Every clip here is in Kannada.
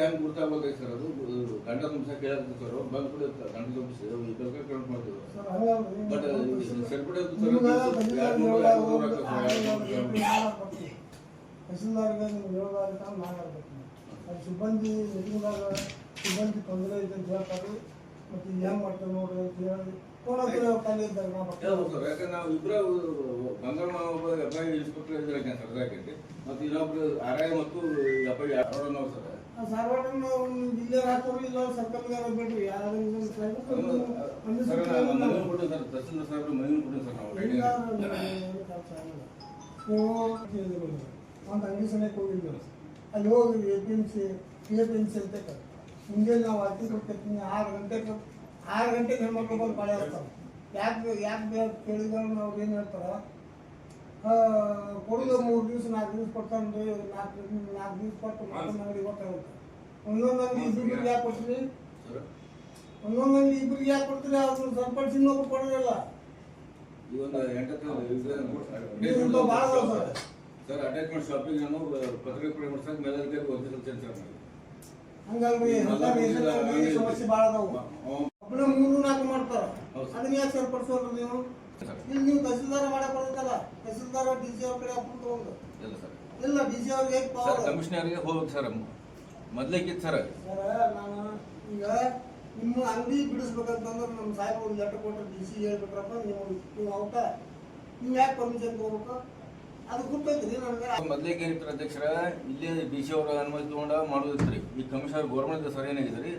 ಹೆಂಗ್ ಗುರ್ತಾಗ್ಬೇಕೈತೆ ಸರ್ ಅದು? ಗಂಡ ತುಂಬಿಸ ಸರ್ ಬಂದ್ ಗಂಡ ತುಂಬಿಸಿ ಕೌಂಟ್ ಮಾಡ್ತೀವಿ. ಬಟ್ ನಿಮ್ಗೆ ಹೇಳೋದಾದ್ರೆ ಅದು ಸಿಬ್ಬಂದಿ ಸಿಬ್ಬಂದಿ ತೊಂದರೆ ಇದೆ ಅಂತ ಹೇಳ್ತಾರೆ. ಮತ್ತು ಹೆಂಗ್ ಮಾಡ್ತಾರೆ ನೋಡ್ರಿ ಅಂತ ಹೇಳಿ ಹೇಳ್ಬೋದು ಸರ್ ಯಾಕಂದ್ರೆ ನಾವು ಇಬ್ಬರ ಒಬ್ಬ ಎಫ್ ಐ ಇನ್ಸ್ಪೆಕ್ಟರ್ ಮತ್ತು ಇನ್ನೊಬ್ರು ಆರ್ ಐ ಮತ್ತು ಎಫ್ ಐ ಅವ್ರನ್ನೋ ಸರ್ ತಹಸೀಲ್ದಾರ್ ಸಾಹೇಬ್ರು ಕೊಟ್ಟು ನೀವು ಒಂದು ಅಂಗಡಿ ಸನೇಕ ಹೋಗಿದ್ವಿ ಅಲ್ಲಿ ಹೋಗಿ A P M C A P M C ಅಂತ ಮುಂಜಾನೆ ನಾವು ಅರ್ಜಿ ಕೊಡ್ತಿರ್ತೀನಿ ಆರು ಗಂಟೆಗೆ ಆರು ಗಂಟೆಗೆ ಹೆಣ್ಮಕ್ಳು ಬಂದು ಬಳೆ ಹಾಕ್ತಾರೆ ಯಾಕೆ ಯಾಕೆ ಬೇಕು ಕೇಳಿದ್ರೆ ಅವ್ರು ಏನು ಹೇಳ್ತಾರೆ ಕೊಡೋದು ಮೂರು ದಿವಸ ನಾಲ್ಕು ದಿವಸ ಕೊಡ್ತಾನೆ ರೀ ನಾಲ್ಕು ನಾಲ್ಕು ದಿವಸ ಕೊಟ್ಟು ಮತ್ತೊಂದು ಮಾಡಿ ಗೊತ್ತಾಗುತ್ತೆ ಒಂದೊಂದು ಅಂಗಡಿ ಇಬ್ಬರಿಗೆ ಯಾಕೆ ಕೊಡ್ತೀನಿ ಸರ್. ಒಂದೊಂದು ಅಂಗಡಿ ಇಬ್ಬರಿಗೆ ಯಾಕೆ ಕೊಡ್ತೀರಿ? ಅವ್ರು ಸರ್ಪಂಚ್ ಇನ್ನೊಬ್ರು ಕೊಡೋದಿಲ್ಲ. ಭಾಳ ಅದಾವ ಸರ್. ಸರ್ ಅಟ್ಯಾಚ್ಮೆಂಟ್ ಶಾಪಿಂಗ್ ನಾನು ಪತ್ರಿಕೆ ಕೂಡ ಮೇಲಧಿಕಾರಿ. ಹಂಗಲ್ರಿ ಸಮಸ್ಯೆ ಭಾಳ ಅದಾವು. ಒಬ್ಬನೇ ಮೂರು ನಾಲ್ಕು ಮಾಡ್ತಾರ. ಅದನ್ನ ಯಾಕೆ ಸರಿಪಡಿಸೋರು ನೀವು? ಸರ್, ಇಲ್ಲಿ ನೀವು ತಹಸೀಲ್ದಾರ ಮಾಡಕ್ ಬರುತ್ತಲ್ಲ ತಹಸೀಲ್ದಾರ ಡಿ ಸಿ ಅವ್ರ ಕಡೆ ಅಪ್ರೂವ್ ತಗೊಂಡು ಇಲ್ಲ ಸರ್. ಇಲ್ಲ ಡಿ ಸಿ ಅವ್ರಿಗೆ ಹೇಗೆ ಸರ್ ಪವರ್ ಕಮಿಷನರ್ಗೆ ಹೋಗ್ಬೇಕು ಸರ್ ಮೊದ್ಲೇಕಿತ್ತು ಸರ್. ಸರ್ ನಾನು ಈಗ ನಿಮ್ಮ ಅಂಗಡಿ ಬಿಡಿಸ್ಬೇಕಂತಂದ್ರೆ ನಮ್ಮ ಸಾಹೇಬ್ ಒಂದು ಲೆಟರ್ ಕೊಟ್ಟು ಡಿ ಸಿ ಹೇಳ್ಬಿಟ್ರಪ್ಪ ನೀವು ನೀವು ಅವಕ ನೀವು ಯಾಕೆ ಪರ್ಮಿಷನ್ ತಗೋಬೇಕು ಅದು ಗೊತ್ತೈತ್ರಿ ನನಗೆ. ಮೊದ್ಲೇಗೆ ಏನಿತ್ತು ಅಧ್ಯಕ್ಷರ ಇಲ್ಲಿ ಡಿ ಸಿ ಅವರ ಅನುಮತಿ ತಗೊಂಡ ಮಾಡೋದಿತ್ರಿ ಈ ಕಮಿಷನರ್ ಗೌರ್ಮೆಂಟ್ ಸರ್ ಏನಾಗಿದೆ ರೀ?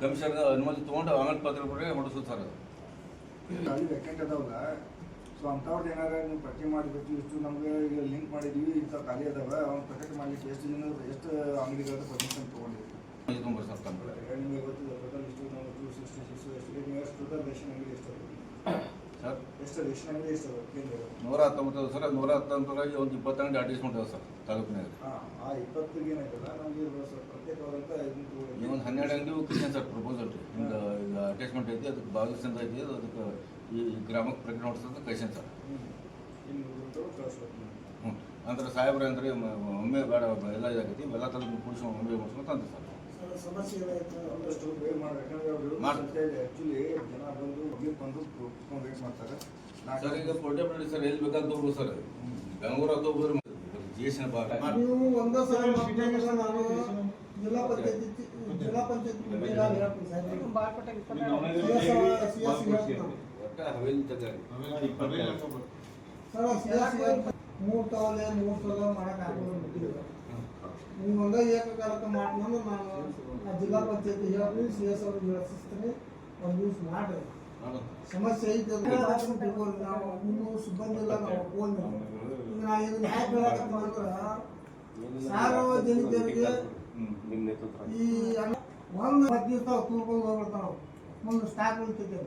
ಕಮಿಷನರ್ ಅನುಮತಿ ತಗೊಂಡು ಆಮೇಲೆ ಪತ್ರ ಕೊಟ್ಟರೆ ಹೊಡಿಸೋದು ಸರ್ ಅದು. ಅಲ್ಲಿ ಅದಾವಲ್ಲ ಸೊ ಅಂಥವ್ರದ್ದು ಏನಾರ ನೀವು ಪಟ್ಟಿ ಮಾಡಿಬಿಟ್ಟು ಇಷ್ಟು ನಮಗೆ ಈಗ ಲಿಂಕ್ ಮಾಡಿದೀವಿ ಇಂಥ ಖಾಲಿ ಅದಾವೆ ಅವ್ನು ಪ್ರೊಟೆಕ್ಟ್ ಮಾಡ್ಲಿಕ್ಕೆ ಎಷ್ಟು ಜನ ಎಷ್ಟು ಅಂಗಡಿಗಳ ಪರ್ಮಿಷನ್ ತಂದ್ರೆ ನಿಮಗೆ ಗೊತ್ತಿದೆ ಟೋಟಲ್ ಇಷ್ಟು ನಾವು ಟೂ ಸಿಕ್ಸ್ಟಿ ಸಿಕ್ಸ್ ಎಷ್ಟು ನೀವು ಎಷ್ಟು ಟೋಟಲ್ ರೇಷನ್ ಅಂಗಡಿ ಎಷ್ಟು ನೂರ ಹತ್ತೊಂಬತ್ತು ಸರ್ ನೂರ ಹತ್ತೊಂಬತ್ತರಾಗಿ ಒಂದು ಇಪ್ಪತ್ತು ಅಂಗಡಿ ಅಡ್ಜಸ್ಟ್ಮೆಂಟ್ ಅದಾವೆ ಸರ್ ತಾಲೂಕಿನಾಗ ಈ ಒಂದು ಹನ್ನೆರಡು ಅಂಗಡಿ ಕಿಚನ್ ಸರ್ ಪ್ರಪೋಸಲ್ ರೀ ಹಿಂಗೆ ಈಗ ಅಟ್ಯಾಚ್ಮೆಂಟ್ ಐತಿ ಅದಕ್ಕೆ ಬಾಜು ಚಂದ ಐತಿ ಅದಕ್ಕೆ ಈ ಗ್ರಾಮಕ್ಕೆ ಪ್ರೆಗ್ನೆಂಟ್ ಹೊಡ್ಸೋದು ಕೈಸನ್ ಸರ್. ಹ್ಞೂ ಅಂದ್ರೆ ಸಾಹೇಬ್ರೆ ಅಂದ್ರೆ ಒಮ್ಮೆ ಬೇಡ ಎಲ್ಲ ಇದಾಗೈತಿ ಎಲ್ಲ ತಲೆ ಕುಡಿಸ್ಕೊಂಡು ಒಮ್ಮೆ ಮಾಡಿಸ್ಕೊಂತ ಅಂತ ಸರ್. ಸರ್, ಸಮಸ್ಯೆ ಏನಾಯ್ತು ಒಂದಷ್ಟು ಬೇಗ ಮಾಡಿ ಯಾಕಂದ್ರೆ ಅವರು ಮಾಡಿ. ಆ್ಯಕ್ಚುಲಿ ಜನ ಬಂದು ಮುಗಿದು ಬಂದು ಕುತ್ಕೊಂಡು ವೇಟ್ ಮಾಡ್ತಾರೆ. ಸರ್ ಈಗ ಪೋರ್ಟೇಬಲ್ ಸರ್ ಎಲ್ಲಿ ಬೇಕಾದ ಹೋಗ್ಬೋದು ಸರ್ ಬೆಂಗಳೂರು ಅದು ಹೋಗ್ಬೋದು ಜಿ ಎಸ್ ನೀವು ಒಂದೇ ಸಲ ಮಕ್ಕಳಿಗೆ ನಾನು ಜಿಲ್ಲಾ ಪಂಚಾಯತಿ ಜಿಲ್ಲಾ ಪಂಚಾಯತಿ ಮೇಲೆ ನಾನು ಹೇಳ್ತೀನಿ ಸಾಹೇಬ್ರೆ. CS ಹೇಳ್ತೀನಿ. ಒಟ್ಟ ಹವೇಲಿ ತಗಾರಿ ಸರ್ CS ಮೂರ್ ತವಲೆ ಮೂರ್ ತವಲೆ ಮಾಡಕ್ ಒಂದೇ ಏಕಕಾಲಕ್ಕೆ ಮಾಡ್ಕೊಂಡು ನಾನು ಜಿಲ್ಲಾ ಪಂಚಾಯತಿ ಹೇಳ್ತೀನಿ ಸಿ ಎಸ್ ಅವ್ರಿಗೆ ಹೇಳಿಸ್ತೀನಿ ಒಂದು ಯೂಸ್ ಮಾಡ್ರಿ. ಸಮಸ್ಯೆ ಐತೆ. ನಾವು ನೀವು ಸಿಬ್ಬಂದಿ ಎಲ್ಲ ನಾವು ಫೋನ್ ನಾ ಇದನ್ನ ಹ್ಯಾಕ್ ಹೇಳಕತ್ತೀನಿ ಅಂದ್ರೆ ಸಾರ್ವಜನಿಕರಿಗೆ ಈ ಒಂದು ದಿವಸ ಕೂರ್ಕೊಂಡು ಹೋಗ್ಬಿಡ್ತಾವ. ಮುಂದೆ ಸ್ಟಾಕ್ ಉಳಿತೈತೆ.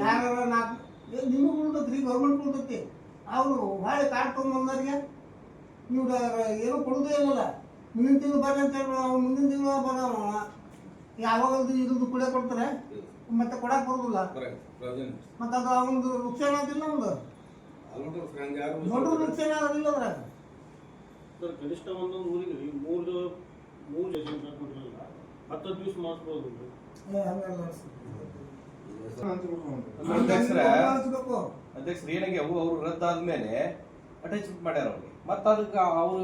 ಯಾರ ನಾಲ್ಕು ನಿಮಗೆ ರೀ ಗೌರ್ಮೆಂಟ್ ಉಳ್ದೈತಿ ಅವರು ಹೊಳೆ ಕಾಡ್ಕೊಂಡು ತೊಗೊಂಬಂದವ್ರಿಗೆ ನೀವು ಏನು ಕೊಡೋದೇ ಇಲ್ಲಲ್ಲ. ಮುಂದಿನ ತಿಂಗಳು ಬರ್ರಿ ಅಂತ ಹೇಳಿ ಮುಂದಿನ ತಿಂಗಳು ಬರೋಣ. ಯಾವಾಗ ಇದ್ರದ್ದು ಕೂಡ ಕೊಡ್ತಾರೆ. ಮತ್ತೆ ಕೊಡಕ್ಕೆ ಬರೋದಿಲ್ಲ. ಮತ್ತೆ ಅದು ಅವನದು ನುಕ್ಸಾನ ಆಗಿಲ್ಲ ಒಂದು ದೊಡ್ಡ ನುಕ್ಸಾನ ಆಗಿಲ್ಲ ಅದ್ರಾಗ. ಸರ್ ಕನಿಷ್ಠ ಒಂದೊಂದು ಊರಿಗೆ ಮೂರು ಮೂರು ಕೊಟ್ಟಿರಲ್ಲ ದಿವಸ ಮಾಡಿಸ್ಬೋದು. ಬಿಟ್ಕೊಂಡು. ಅಧ್ಯಕ್ಷರೇ. ಅಧ್ಯಕ್ಷರು ಏನಾಗ್ಯಾವು ಅವ್ರು ರದ್ದಾದ್ಮೇಲೆ ಅಟ್ಯಾಚ್ಮೆಂಟ್ ಮಾಡ್ಯಾರ ಅವ್ರಿಗೆ ಮತ್ತ ಅದಕ್ಕೆ ಅವ್ರು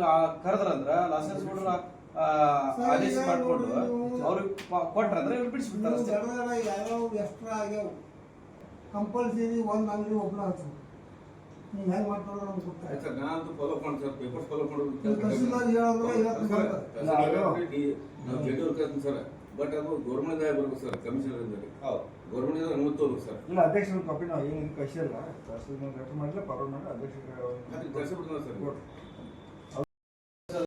ಕರೆದ್ರಂದ್ರ ಲೈಸೆನ್ಸ್ ಹೊಡ್ರ ಆದೇಶ ಮಾಡ್ಕೊಂಡು ಅವ್ರಿಗೆ ಕೊಟ್ರಂದ್ರೆ ಇವ್ರು ಬಿಡಿಸ್ಬಿಡ್ತಾರ ಅಷ್ಟೇ ಯಾವ್ಯಾವ ಎಕ್ಸ್ಟ್ರಾ ಆಗ್ಯಾವ ಕಂಪಲ್ಸರಿ ಒಂದು ಅಂಗಡಿ ಒಬ್ಬನ ಹಚ್ಚು ನೀವು ಹೆಂಗೆ ಮಾಡ್ತಾರೋ ನಮ್ಗೆ ಗೊತ್ತಾಯ್ತು ಸರ್ ನಾನಂತೂ ಫಾಲೋ ಮಾಡಿ ಸರ್ ಪೇಪರ್ಸ್ ಫಾಲೋ ತಹಸೀಲ್ದಾರ್ ಹೇಳಿದ್ರೆ ಇವತ್ತು ಬರ್ತಾರೆ. ನಾವು ಜೆಡ್ಯೂರ್ ಕಳ್ತೀನಿ ಸರ್ ಬಟ್ ಅದು ಗೌರ್ಮೆಂಟ್ ಬರ್ಬೇಕು ಸರ್ ಕಮಿಷನರ್ ಇದ್ದಾರೆ ಹೌದು ಗೌರ್ಮೆಂಟ್ ಹೋಗ್ಬೇಕು ಸರ್. ಇಲ್ಲ ಅಧ್ಯಕ್ಷರ ಕಾಪಿ ನಾವು ಏನು ಕಳಿಸಿಲ್ಲ. ಲೆಟರ್ ಮಾಡಿಲ್ಲ ಪರವಾಗಿ ಮಾಡಿ ಅಧ್ಯಕ್ಷರಿಗೆ ಅದಕ್ಕೆ ಕಳ್ಸಿಬಿಡ್ತಾರೆ ಸರ್.